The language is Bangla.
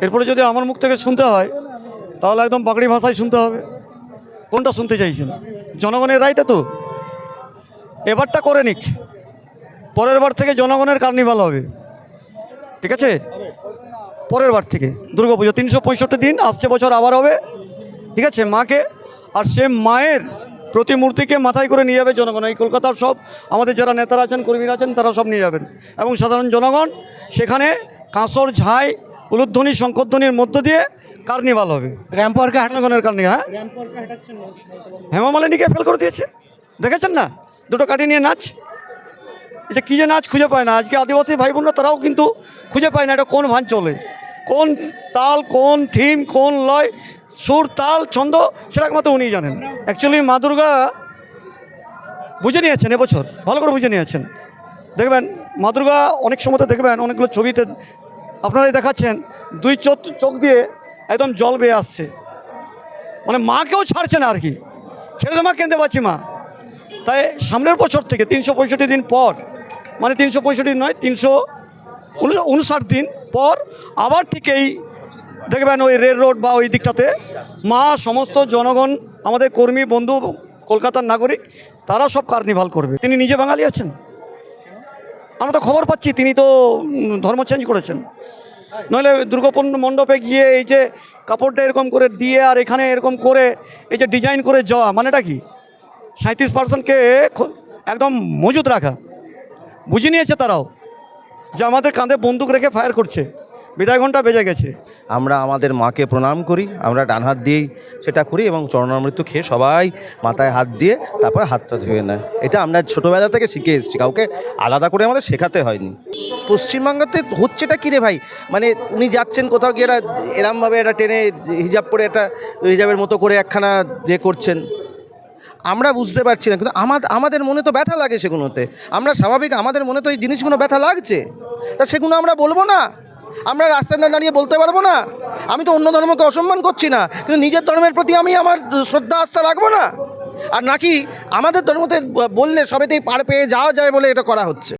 এরপরে যদি আমার মুখ থেকে শুনতে হয়, তাহলে একদম বাগড়ি ভাষায় শুনতে হবে। কোনটা শুনতে চাইছেন? জনগণের রায়টা তো? এবারটা করে নিক। পরের বার থেকে জনগণের কার্নিভাল হবে। ঠিক আছে? পরের বার থেকে। দুর্গা পুজো তিনশো পঁয়ষট্টি দিন, আসছে বছর আবার হবে। ঠিক আছে? মাকে আর সে মায়ের প্রতিমূর্তিকে মাথায় করে নিয়ে যাবে জনগণ। এই কলকাতার সব আমাদের যারা নেতারা আছেন, কর্মীরা আছেন, তারা সব নিয়ে যাবেন। এবং সাধারণ জনগণ, সেখানে কাঁসর ঝাই উলুধ্বনি শঙ্করধ্বনির মধ্য দিয়ে কার্নিভাল হবে। র্যাম্পরকে জনগণের কার্নি হ্যাঁ? হেমা মালিনীকে ফেল করে দিয়েছে। দেখেছেন না? দুটো কাটি নিয়ে নাচ। যে কী যে নাচ খুঁজে পায় না। আজকে আদিবাসী ভাই বোনরা তারাও কিন্তু খুঁজে পায় না এটা কোন ভান চলে। কোন তাল কোন থিম কোন লয় সুর তাল ছন্দ সেটা একমাত্র উনি জানেন। অ্যাকচুয়ালি মা দুর্গা বুঝে নিয়েছেন এবছর। ভালো করে বুঝে নিয়েছেন। দেখবেন মা দুর্গা অনেক সময়তে দেখবেন অনেকগুলো ছবিতে আপনারাই দেখাচ্ছেন, দুই চোখ চোখ দিয়ে একদম জল বেয়ে আসছে। মানে মাকেও ছাড়ছে না আর কি। ছেড়ে দে মা কেনতে পারছি মা। তাই সামনের বছর থেকে তিনশো পঁয়ষট্টি দিন পর মানে তিনশো পঁয়ষট্টি নয়, তিনশো উনষাট দিন পর আবার ঠিক এই দেখবেন ওই রেল রোড বা ওই দিকটাতে মা, সমস্ত জনগণ, আমাদের কর্মী, বন্ধু, কলকাতার নাগরিক, তারা সব কার্নিভাল করবে। তিনি নিজে বাঙালি আছেন? আমরা তো খবর পাচ্ছি, তিনি তো ধর্ম চেঞ্জ করেছেন। নইলে দুর্গাপূর্ণ মণ্ডপে গিয়ে এই যে কাপড়টা এরকম করে দিয়ে আর এখানে এরকম করে এই যে ডিজাইন করে যাওয়া, মানেটা কি? সাঁত্রিশ পার্সেন্টকে একদম মজুত রাখা। বুঝে নিয়েছে তারাও যে আমাদের কাঁধে বন্দুক রেখে ফায়ার করছে। বিদায় ঘণ্টা বেজে গেছে। আমরা আমাদের মাকে প্রণাম করি, আমরা ডান হাত দিয়েই সেটা করি এবং চরণামৃত্যু খেয়ে সবাই মাথায় হাত দিয়ে তারপরে হাতটা ধুয়ে নেয়। এটা আমরা ছোটোবেলা থেকে শিখে এসেছি, কাউকে আলাদা করে আমাদের শেখাতে হয়নি। পশ্চিমবঙ্গতে হচ্ছেটা কী রে ভাই? মানে উনি যাচ্ছেন কোথাও গিয়ে এরা এরমভাবে এটা টেনে হিজাব পরে একটা হিজাবের মতো করে একখানা যে করছেন। আমরা বুঝতে পারছি না, কিন্তু আমাদের মনে তো ব্যথা লাগে সেগুলোতে। আমরা স্বাভাবিক, আমাদের মনে তো এই জিনিসগুলো ব্যথা লাগছে। তা সেগুলো আমরা বলব না। আমরা রাস্তায় না দাঁড়িয়ে বলতে পারব না। আমি তো অন্য ধর্মকে অসম্মান করছি না, কিন্তু নিজের ধর্মের প্রতি আমি আমার শ্রদ্ধা, আস্থা রাখব না। আর নাকি আমাদের ধর্মতে বললে সবেতেই পার পেয়ে যাওয়া যায় বলে এটা করা হচ্ছে।